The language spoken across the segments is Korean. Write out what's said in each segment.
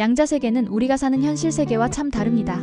양자 세계는 우리가 사는 현실 세계와 참 다릅니다.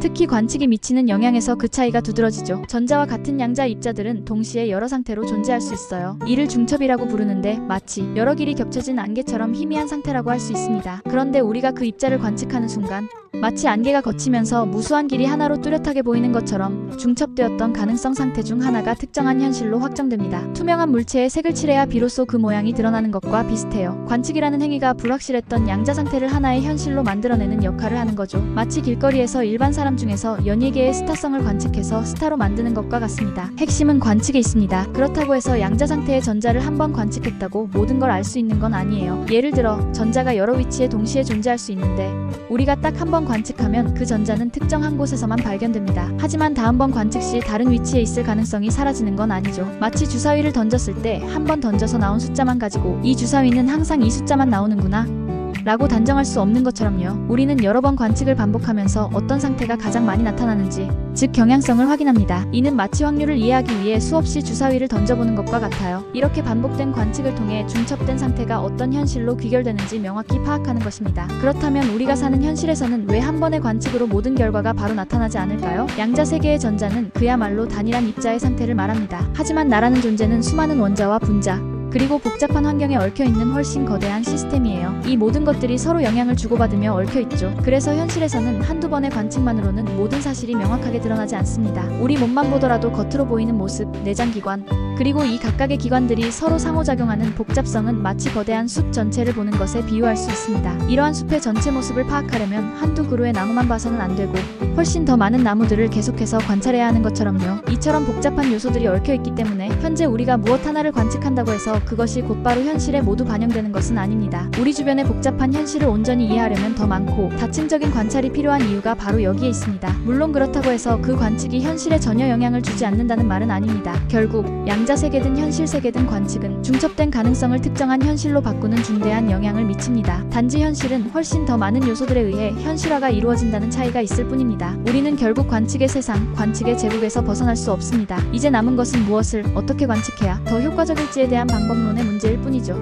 특히 관측이 미치는 영향에서 그 차이가 두드러지죠. 전자와 같은 양자 입자들은 동시에 여러 상태로 존재할 수 있어요. 이를 중첩이라고 부르는데 마치 여러 길이 겹쳐진 안개처럼 희미한 상태라고 할 수 있습니다. 그런데 우리가 그 입자를 관측하는 순간 마치 안개가 걷히면서 무수한 길이 하나로 뚜렷하게 보이는 것처럼 중첩되었던 가능성 상태 중 하나가 특정한 현실로 확정됩니다. 투명한 물체에 색을 칠해야 비로소 그 모양이 드러나는 것과 비슷해요. 관측이라는 행위가 불확실했던 양자 상태를 하나의 현실로 만들어내는 역할을 하는 거죠. 마치 길거리에서 일반 사람 중에서 연예계의 스타성을 관측해서 스타로 만드는 것과 같습니다. 핵심은 관측에 있습니다. 그렇다고 해서 양자 상태의 전자를 한번 관측했다고 모든 걸 알 수 있는 건 아니에요. 예를 들어 전자가 여러 위치에 동시에 존재할 수 있는데 우리가 딱 한 번 관측하면 그 전자는 특정 한 곳에서만 발견됩니다. 하지만 다음 번 관측 시 다른 위치에 있을 가능성이 사라지는 건 아니죠. 마치 주사위를 던졌을 때 한 번 던져서 나온 숫자만 가지고 이 주사위는 항상 이 숫자만 나오는구나. 라고 단정할 수 없는 것처럼요. 우리는 여러 번 관측을 반복하면서 어떤 상태가 가장 많이 나타나는지, 즉 경향성을 확인합니다. 이는 마치 확률을 이해하기 위해 수없이 주사위를 던져보는 것과 같아요. 이렇게 반복된 관측을 통해 중첩된 상태가 어떤 현실로 귀결되는지 명확히 파악하는 것입니다. 그렇다면 우리가 사는 현실에서는 왜 한 번의 관측으로 모든 결과가 바로 나타나지 않을까요? 양자 세계의 전자는 그야말로 단일한 입자의 상태를 말합니다. 하지만 나라는 존재는 수많은 원자와 분자, 그리고 복잡한 환경에 얽혀 있는 훨씬 거대한 시스템이에요. 이 모든 것들이 서로 영향을 주고받으며 얽혀 있죠. 그래서 현실에서는 한두 번의 관측만으로는 모든 사실이 명확하게 드러나지 않습니다. 우리 몸만 보더라도 겉으로 보이는 모습, 내장 기관, 그리고 이 각각의 기관들이 서로 상호작용하는 복잡성은 마치 거대한 숲 전체를 보는 것에 비유할 수 있습니다. 이러한 숲의 전체 모습을 파악하려면 한두 그루의 나무만 봐서는 안 되고 훨씬 더 많은 나무들을 계속해서 관찰해야 하는 것처럼요. 이처럼 복잡한 요소들이 얽혀 있기 때문에 현재 우리가 무엇 하나를 관측한다고 해서 그것이 곧바로 현실에 모두 반영되는 것은 아닙니다. 우리 주변의 복잡한 현실을 온전히 이해하려면 더 많고 다층적인 관찰이 필요한 이유가 바로 여기에 있습니다. 물론 그렇다고 해서 그 관측이 현실에 전혀 영향을 주지 않는다는 말은 아닙니다. 결국 양자 세계든 현실 세계든 관측은 중첩된 가능성을 특정한 현실로 바꾸는 중대한 영향을 미칩니다. 단지 현실은 훨씬 더 많은 요소들에 의해 현실화가 이루어진다는 차이가 있을 뿐입니다. 우리는 결국 관측의 세상, 관측의 제국에서 벗어날 수 없습니다. 이제 남은 것은 무엇을 어떻게 관측해야 더 효과적일지에 대한 방법론의 문제일 뿐이죠.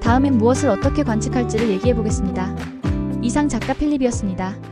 다음엔 무엇을 어떻게 관측할지를 얘기해 보겠습니다. 이상 작가 필립이었습니다.